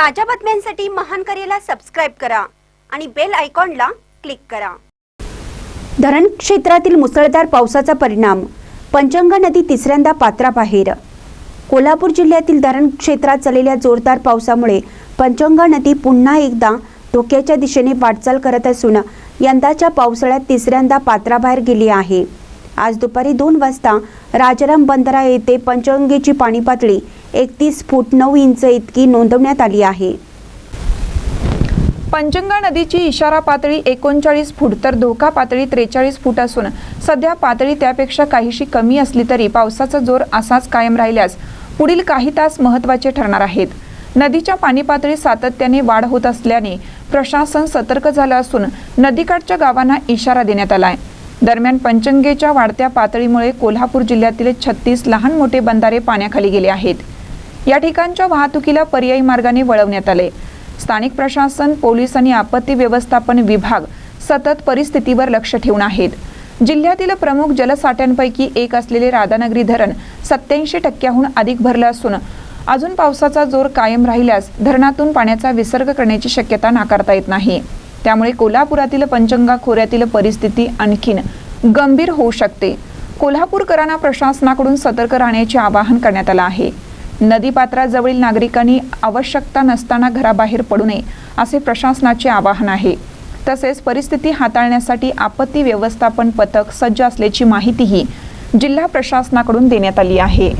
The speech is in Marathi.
ताज्या बातम्यांसाठी महान करेला सबस्क्राईब करा आणि बेल आयकॉनला क्लिक करा. धरण क्षेत्रातील मुसळधार पावसाचा परिणाम. पंचंगा नदी तिसऱ्यांदा पात्राबाहेर. कोल्हापूर जिल्ह्यातील धरण क्षेत्रात झालेल्या जोरदार पावसामुळे पंचंगा नदी पुन्हा एकदा धोक्याच्या दिशेने वाटचाल करत असून यंदाच्या पावसाळ्यात तिसऱ्यांदा पात्राबाहेर गेली आहे. आज दुपारी दोन वाजता राजाराम बंदरा येथे पंचगंगेची पाणी पातळी एकतीस फूट नऊ इंच इतकी नोंदवण्यात आली आहे. पंचंगा नदीची इशारा पातळी एकोणचाळीस फूट तर धोका पातळी त्रेचाळीस फूट असून सध्या पातळी त्यापेक्षा काहीशी कमी असली तरी पावसाचा जोर असाच कायम राहिल्यास पुढील काही तास महत्त्वाचे ठरणार आहेत. नदीच्या पाणी पातळीत सातत्याने वाढ होत असल्याने प्रशासन सतर्क झालं असून नदीकाठच्या गावांना इशारा देण्यात आलाय. दरम्यान पंचंगेच्या वाढत्या पातळीमुळे कोल्हापूर जिल्ह्यातील छत्तीस लहान मोठे बंधारे पाण्याखाली गेले आहेत. या ठिकाणच्या वाहतुकीला पर्यायी मार्गाने वळवण्यात आले. स्थानिक प्रशासन पोलीस आणि आपत्ती व्यवस्थापन विभाग सतत परिस्थितीवर लक्ष ठेवून आहेत. जिल्ह्यातील प्रमुख जलसाठ्यांपैकी एक असलेले राधानगरी धरण सत्याऐंशी टक्क्याहून अधिक भरलं असून अजून पावसाचा जोर कायम राहिल्यास धरणातून पाण्याचा विसर्ग करण्याची शक्यता नाकारता येत नाही. त्यामुळे कोल्हापुरातील पंचंगा खोऱ्यातील परिस्थिती आणखीन गंभीर होऊ शकते. कोल्हापूरकरांना प्रशासनाकडून सतर्क राहण्याचे आवाहन करण्यात आलं आहे. नदीपात्राजवळील नागरिकांनी आवश्यकता नसताना घराबाहेर पडू नये असे प्रशासनाचे आवाहन आहे. तसेच परिस्थिती हाताळण्यासाठी आपत्ती व्यवस्थापन पथक सज्ज असल्याची माहितीही जिल्हा प्रशासनाकडून देण्यात आली आहे.